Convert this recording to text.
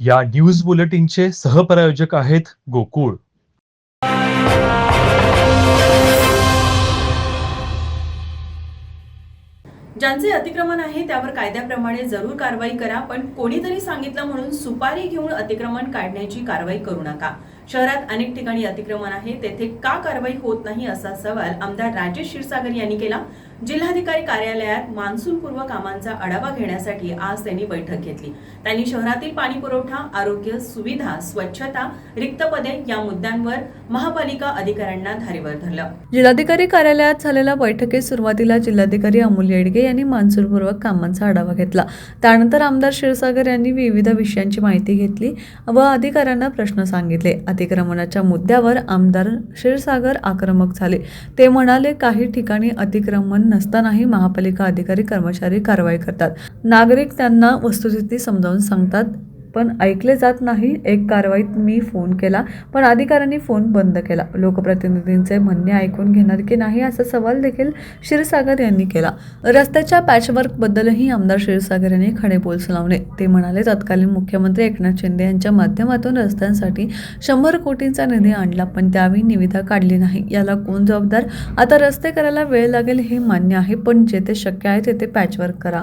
या न्यूज बुलेटिनचे सहप्रायोजक आहेत गोकुळ. ज्यांचे अतिक्रमण आहे त्यावर कायद्याप्रमाणे जरूर कारवाई करा पण कोणीतरी सांगितलं म्हणून सुपारी घेऊन अतिक्रमण काढण्याची कारवाई करू नका. शहरात अनेक ठिकाणी अतिक्रमण आहे. तेथे का कारवाई होत नाही असा सवाल आमदार राजेश क्षीरसागर यांनी केला. जिल्हाधिकारी कार्यालयात मान्सूनपूर्व कामांचा आढावा घेण्यासाठी आज त्यांनी बैठक घेतली. त्यांनी शहरातील पाणी पुरवठा आरोग्य सुविधा स्वच्छता रिक्त पदे या मुद्द्यांवर महापालिका अधिकाऱ्यांना धारेवर धरलं. जिल्हाधिकारी कार्यालयात झालेल्या बैठकीत सुरुवातीला जिल्हाधिकारी अमोल येडगे यांनी मान्सूनपूर्वक कामांचा आढावा घेतला. त्यानंतर आमदार क्षीरसागर यांनी विविध विषयांची माहिती घेतली व अधिकाऱ्यांना प्रश्न सांगितले. अतिक्रमणाच्या मुद्द्यावर आमदार क्षीरसागर आक्रमक झाले. ते म्हणाले काही ठिकाणी अतिक्रमण नसतानाही महापालिका अधिकारी कर्मचारी कारवाई करतात. नागरिक त्यांना वस्तुस्थिती समजावून सांगतात. पण ऐकले जात नाही. एक कारवाईत मी फोन केला पण अधिकाऱ्यांनी फोन बंद केला. लोकप्रतिनिधींचे म्हणणे ऐकून घेणार की नाही असा सवाल देखील क्षीरसागर यांनी केला. रस्त्याच्या पॅचवर्कबद्दलही आमदार क्षीरसागर यांनी खडे बोल सुनावले. ते म्हणाले तत्कालीन मुख्यमंत्री एकनाथ शिंदे यांच्या माध्यमातून रस्त्यांसाठी शंभर कोटींचा निधी आणला पण त्यावेळी निविदा काढली नाही. याला कोण जबाबदार? आता रस्ते करायला वेळ लागेल हे मान्य आहे पण जेथे शक्य आहे तेथे पॅचवर्क करा.